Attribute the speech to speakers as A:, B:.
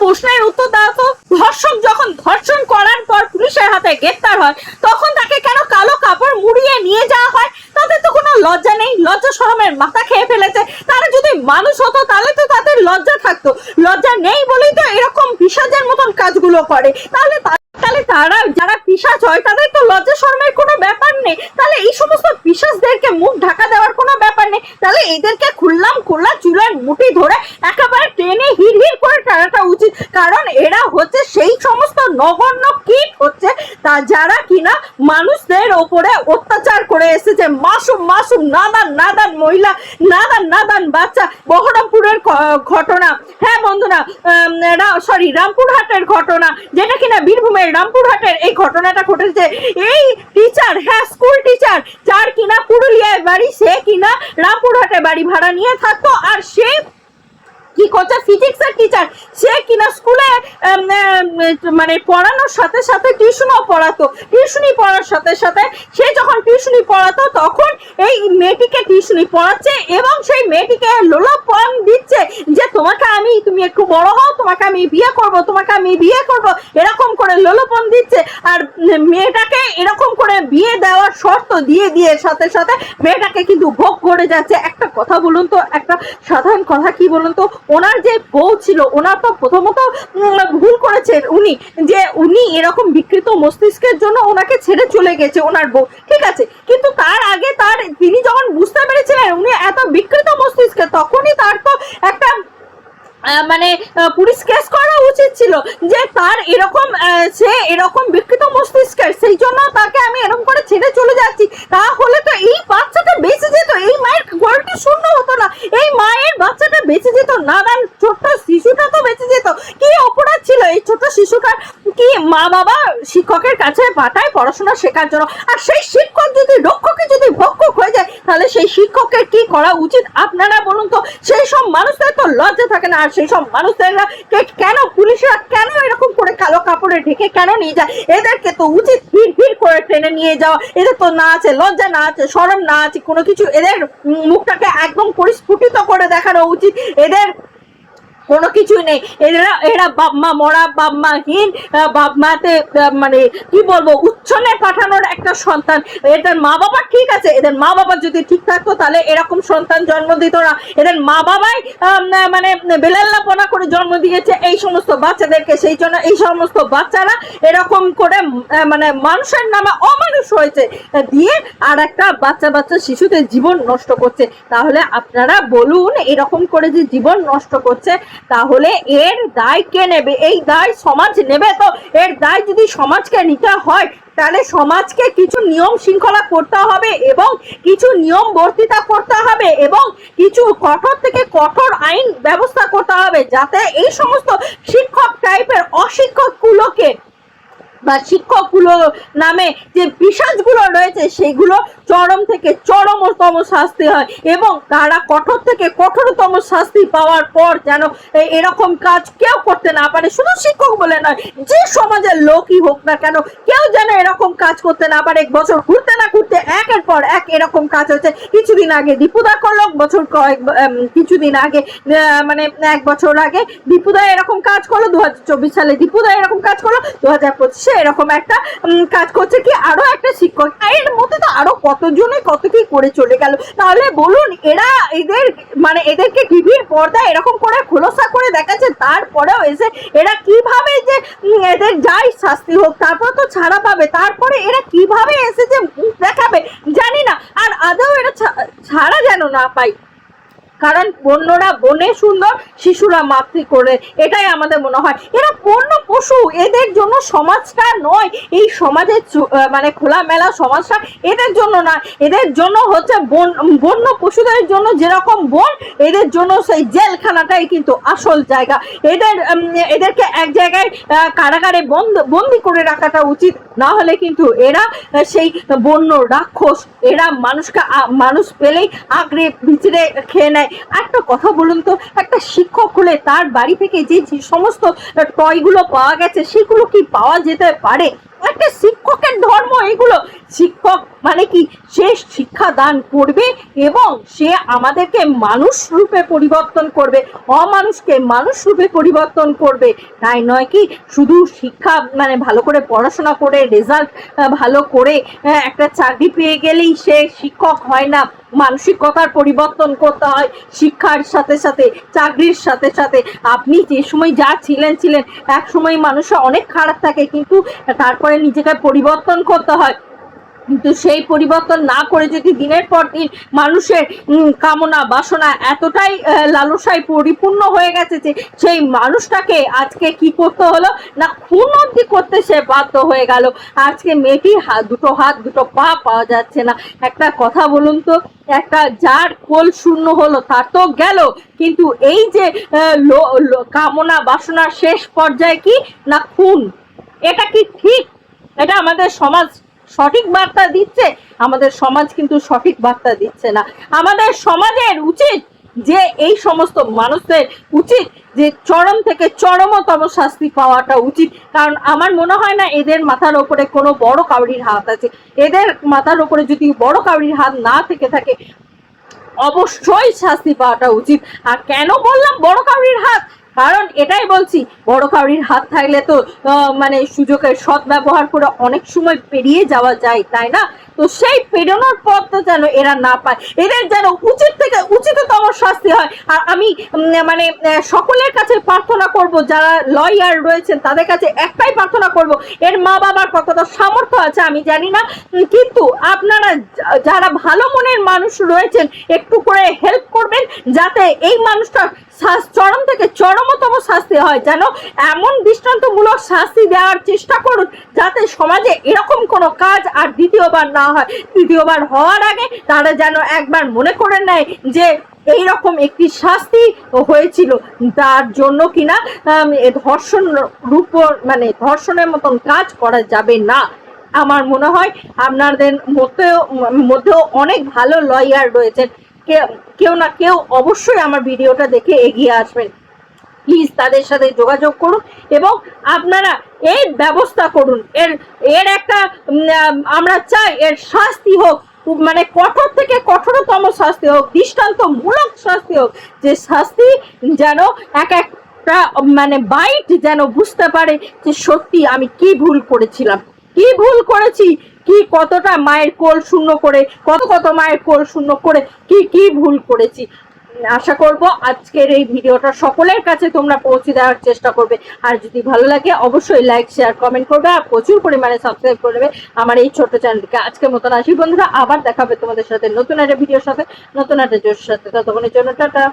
A: প্রশ্নের উত্তর দাও তো। ধর্ষক যখন ধর্ষণ করার পর পুলিশের হাতে গ্রেপ্তার হয়, তখন তাকে কেন কালো কাপড় মুড়িয়ে নিয়ে যাওয়া হয়? তাদের তো কোনো লজ্জা নেই। লজ্জা শরমের মাথা খেয়ে ফেলেছে। তারা যদি মানুষ হতো, তাহলে তো তাদের লজ্জা থাকতো। লজ্জা নেই বলেই তো এরকম পিসাজের মতন কাজগুলো করে। তাহলে তাহলে তারা যারা পিসাজ হয়, তাদের তো লজ্জা শরমের কোনো ব্যাপার নেই। তাহলে এই সমস্ত পিসাজদেরকে মুখ ঢাকা দেওয়ার কোনো ব্যাপার নেই। তাহলে এদেরকে খুললাম খুললা চুলার মুঠি ধরে একেবারে টেনে হির হির উচিত। কারণ এরা হচ্ছে সেই সমস্ত নগণ্য কীট হচ্ছে তা যারা কিনা মানুষদের ওপরে অত্যাচার করে এসেছে। মাসুম মাসুম, নাদান নাদান মহিলা, নাদান নাদান বাচ্চা, বহরমপুরের ঘটনা। হ্যাঁ বন্ধুরা সরি রামপুরহাটের ঘটনা। যেটা কিনা বীরভূমের রামপুরহাটের এই ঘটনাটা ঘটেছে। এই টিচার হ্যাঁ স্কুল টিচার যার কিনা পুরুলিয়ায় বাড়ি, সে কিনা রামপুরহাটে বাড়ি ভাড়া নিয়ে থাকতো। আর সে কি করছে? ফিজিক্সের টিচার সে কিনা স্কুলে উম, উম, মানে পড়ানোর সাথে সাথে টিউশনও পড়াতো। টিউশনি পড়ার সাথে সাথে সে যখন টিউশনি পড়াতো, তখন এই মেয়েটিকে টিউশনি পড়াচ্ছে এবং সেই মেয়েটিকে লোলাপন দিচ্ছে। যে তোমাকে আমি তুমি একটু বড় হও, তোমাকে আমি বিয়ে করব, তোমাকে আমি বিয়ে করব। এরকম করে লোলাপন দিচ্ছে। আর মেয়েটাকে এরকম করে বিয়ে দেওয়ার শর্ত দিয়ে দিয়ে সাথে সাথে মেয়েটাকে কিন্তু ভোগ করে যাচ্ছে। একটা কথা বলুন তো, একটা সাধারণ কথা কি বলুন তো? ওনার যে বউ ছিল, ওনার তো প্রথমত ভুল করেছেন উনি, যে উনি এরকম বিকৃত মস্তিষ্কের জন্য ওনাকে ছেড়ে চলে গেছে ওনার বউ। ঠিক আছে? কিন্তু তার আগে তার, তিনি যখন বুঝতে পেরেছিলেন উনি এত বিকৃত মস্তিষ্কে, তখনই তার তো একটা মানে পুলিশ কেস করা উচিত ছিল যে তার এরকম সে এরকম বিকৃত মস্তিষ্কের, সেই জন্য তাকে আমি এরকম করে ছেড়ে চলে যাচ্ছি। তাহলে তো এই বাচ্চাটা বেঁচে যেত, এই মায়ের গল্পটি শূন্য হতো না, এই মায়ের বাচ্চাটা বেঁচে যেত। নানান ছোট্ট শিশুটা তো বেঁচে যেত। কি অপরাধ ছিল এই ছোট্ট শিশুটার? কি মা বাবা শিক্ষকের কাছে পাঠায় পড়াশোনা শেখার জন্য? আর সেই শিক্ষক যদি রক্ষকে যদি ভক্ষক হয়ে যায়, তাহলে সেই শিক্ষকের করা উচিত। আপনারা বলুন তো, সেই সব মানুষদের তো লজ্জা থাকে না। আর সেই সব মানুষদেররা কেন পুলিশরা কেন এরকম করে কালো কাপড়ে ঢেকে কেন নিয়ে যায়? এদেরকে তো উচিত ভিড় ভিড় করে ট্রেনে নিয়ে যাওয়া। এদের তো না আছে, লজ্জা না আছে সরম না আছে, কোনো কিছু এদের মুখটাকে একদম পরিস্ফুটিত করে দেখানো উচিত। এদের কোনো কিছুই নেই। এরা এরা বাপ মা মরা বাপ মাহীন বাপ মাতে মানে কি বলব, উচ্ছনে পাঠানোর একটা সন্তান। এদের মা বাবা ঠিক আছে, এদের মা বাবা যদি ঠিক থাকতো তাহলে এরকম সন্তান জন্ম দিত না। এদের মা বাবাই মানে বেলাল্লাপনা করে জন্ম দিয়েছে এই সমস্ত বাচ্চাদেরকে। সেই জন্য এই সমস্ত বাচ্চারা এরকম করে মানে মানুষের নামে অমানুষ হয়েছে। দিয়ে আর একটা বাচ্চা বাচ্চা শিশুদের জীবন নষ্ট করছে। তাহলে আপনারা বলুন, এরকম করে যে জীবন নষ্ট করছে তাহলে এর দায় কে নেবে? এই দায় সমাজ নেবে তো। এর দায় যদি সমাজকে নিতে হয়, তাহলে সমাজকে কিছু নিয়ম শৃঙ্খলা করতে হবে এবং কিছু নিয়ম বর্তিতা করতে হবে এবং কিছু কঠোর থেকে কঠোর আইন ব্যবস্থা করতে হবে যাতে এই সমস্ত শিক্ষক টাইপের অশিক্ষকগুলোকে বা শিক্ষকগুলো নামে যে পিসাজগুলো রয়েছে, সেগুলো চরম থেকে চরমতম শাস্তি হয় এবং তারা কঠোর থেকে কঠোরতম শাস্তি পাওয়ার পর যেন এরকম কাজ কেউ করতে না পারে। শুধু শিক্ষক বলে নয়, যে সমাজের লোকই হোক না কেন, কেউ যেন এরকম কাজ করতে না পারে। এক বছর ঘুরতে না ঘুরতে একের পর এক এরকম কাজ হচ্ছে কিছুদিন আগে দীপুদা করল বছর কয়েক কিছুদিন আগে মানে এক বছর আগে দীপুদা এরকম কাজ করল। দু হাজার চব্বিশ সালে দীপুদা এরকম কাজ করল। দু হাজার পঁচিশে এরকম একটা কাজ করছে কি আরও একটা শিক্ষক। এর মধ্যে তো আরও কতজনে কত কি করে চলে গেল। তাহলে বলুন, এরা এদের মানে এদেরকে টিভির পর্দায় এরকম করে খোলসা করে দেখাচ্ছে, তারপরেও এসে এরা কীভাবে যে এদের যাই শাস্তি হোক, তারপর তো ছাড়া পাবে, তারপরে এরা কীভাবে এসে যে দেখাবে, জানি না। আর আদৌ এরা ছাড়া যেন না পাই কারণ বন্যরা বনে সুন্দর, শিশুরা মাতৃ করে। এটাই আমাদের মনে হয়। এরা পণ্য পশু, এদের জন্য সমাজটা নয়। এই সমাজের মানে খোলামেলা সমাজটা এদের জন্য না। এদের জন্য হচ্ছে বন বন্য পশুদের জন্য যেরকম বন, এদের জন্য সেই জেলখানাটাই কিন্তু আসল জায়গা। এদের এদেরকে এক জায়গায় কারাগারে বন্ধ বন্দি করে রাখাটা উচিত। না হলে কিন্তু এরা সেই বন্য রাক্ষস, এরা মানুষকে মানুষ পেলেই আঁকড়ে বিচড়ে খেয়ে নেয়। একটা কথা বলুন তো, একটা শিক্ষক হলে তার বাড়ি থেকে যে সমস্ত টয়গুলো পাওয়া গেছে, সেগুলো কি পাওয়া যেতে পারে? একটা শিক্ষকের ধর্ম এগুলো শিক্ষক মানে কি? সে শিক্ষা দান করবে এবং সে আমাদেরকে মানুষ রূপে পরিবর্তন করবে। অমানুষকে মানুষ রূপে পরিবর্তন করবে। তাই নয় কি? শুধু শিক্ষা মানে ভালো করে পড়াশোনা করে রেজাল্ট ভালো করে একটা চাকরি পেয়ে গেলেই সে শিক্ষক হয় না। মানসিকতার পরিবর্তন করতে হয় শিক্ষার সাথে সাথে, চাকরির সাথে সাথে। আপনি যে সময় যা ছিলেন ছিলেন, এক সময় মানুষের অনেক খারাপ থাকে, কিন্তু তারপরে নিজেকে পরিবর্তন করতে হয়। কিন্তু সেই পরিবর্তন না করে যদি দিনের পর দিন মানুষের কামনা, বাসনা এতটাই লালসায় পরিপূর্ণ হয়ে গেছে যে সেই মানুষটাকে আজকে কি করতে হলো না খুন অব্দি করতে সে বাধ্য হয়ে গেল। আজকে মেয়েটির হাত দুটো হাত, দুটো পা পাওয়া যাচ্ছে না। একটা কথা বলুন তো, একটা যার কোল শূন্য হলো তার তো গেল। কিন্তু এই যে কামনা বাসনা শেষ পর্যায়ে কি না খুন? এটা কি ঠিক? এটা আমাদের সমাজ সঠিক বার্তা দিচ্ছে, আমাদের সমাজ কিন্তু সঠিক বার্তা দিচ্ছে না। আমাদের সমাজের উচিত যে এই সমস্ত মানুষদের উচিত যে চরম থেকে চরমতম শাস্তি পাওয়াটা উচিত। কারণ আমার মনে হয় না এদের মাথার ওপরে কোনো বড় কাউরির হাত আছে। এদের মাথার ওপরে যদি বড় কাউরির হাত না থেকে থাকে, অবশ্যই শাস্তি পাওয়াটা উচিত। আর কেন বললাম বড় কাউরির কারণ এটাই বলছি, বড় কাউরির হাত থাকলে তো মানে সুযোগের সৎ ব্যবহার করে অনেক সময় পেরিয়ে যাওয়া যায়, তাই না? তো সেই পেরোনোর পথটা যেন এরা না পায়। এদের যেন উচিত থেকে উচিততম শাস্তি হয়। আর আমি মানে সকলের কাছে প্রার্থনা করব, যারা লয়ার রয়েছেন, তাদের কাছে একটাই প্রার্থনা করব, এর মা বাবার কতটা সামর্থ্য আছে আমি জানি না কিন্তু আপনারা যারা ভালো মনের মানুষ রয়েছেন, একটু করে হেল্প করবেন, যাতে এই মানুষটার শাস- চরম থেকে চরমতম শাস্তি হয়। যেন এমন দৃষ্টান্তমূলক শাস্তি দেওয়ার চেষ্টা করুন, যাতে সমাজে এরকম কোনো কাজ আর দ্বিতীয়বার না হয়। তৃতীয়বার হওয়ার আগে তারা যেন একবার মনে করে নেয় যে এই রকম একটি শাস্তি হয়েছিল। তার জন্য কিনা ধর্ষণ রূপ মানে ধর্ষণের মতন কাজ করা যাবে না। আমার মনে হয় আপনাদের মধ্যেও মধ্যেও অনেক ভালো লয়ার রয়েছেন। কেউ না কেউ অবশ্যই আমার ভিডিওটা দেখে এগিয়ে আসবেন। প্লিজ তাদের সাথে যোগাযোগ করুন এবং আপনারা এর ব্যবস্থা করুন। এর এর একটা আমরা চাই এর শাস্তি হোক মানে কঠোর থেকে কঠোরতম শাস্তি হোক, দৃষ্টান্তমূলক শাস্তি হোক, যে শাস্তি যেন এক একটা মানে বাইট যেন বুঝতে পারে যে সত্যি আমি কি ভুল করেছিলাম। কি ভুল করেছি? কি কতটা মায়ের কোল শূন্য করে, কত কত মায়ের কোল শূন্য করে, কি কি ভুল করেছি? আশা করব আজকের এই ভিডিওটা সকলের কাছে তোমরা পৌঁছে দেওয়ার চেষ্টা করবে। আর যদি ভালো লাগে, অবশ্যই লাইক শেয়ার কমেন্ট করবে আর প্রচুর পরিমাণে সাবস্ক্রাইব করবে আমার এই ছোট্ট চ্যানেলটিকে আজকের মতন আসি বন্ধুরা, আবার দেখাবে তোমাদের সাথে নতুন একটা ভিডিওর সাথে, নতুন একটা জোর সাথে। ততক্ষণের জন্য টাটা।